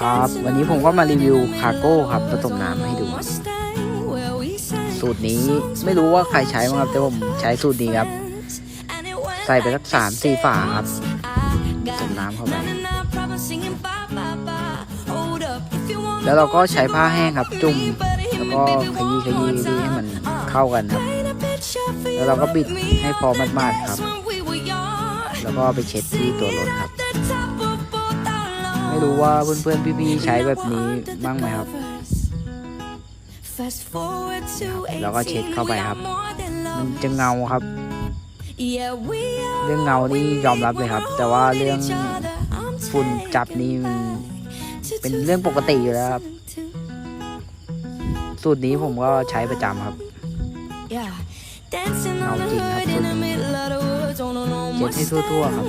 ครับ วันนี้ผมก็มารีวิวคาร์โก้ครับผสมน้ำให้ดู สูตรนี้ไม่รู้ว่าใครใช้มั้งครับ แต่ผมใช้สูตรนี้ครับ ใส่ไปสักสามสี่ฝาครับผสมน้ำเข้าไป แล้วเราก็ใช้ผ้าแห้งครับ จุ่ม แล้วก็ขยี้ขยี้ให้มันเข้ากันครับ แล้วเราก็บิดให้พอมัดๆครับ แล้วก็ไปเช็ดที่ตัวรถครับ รู้ว่าเพื่อนๆพี่ๆใช้แบบนี้บ้างไหมครับ แล้วก็เช็ดเข้าไปครับ มันจะเงาครับ เรื่องเงานี่ยอมรับเลยครับ แต่ว่าเรื่องฝุ่นจับนี่มันเป็นเรื่องปกติอยู่แล้วครับ สูตรนี้ผมก็ใช้ประจำครับเอาจริงครับเจ็ดให้ทั่วๆครับ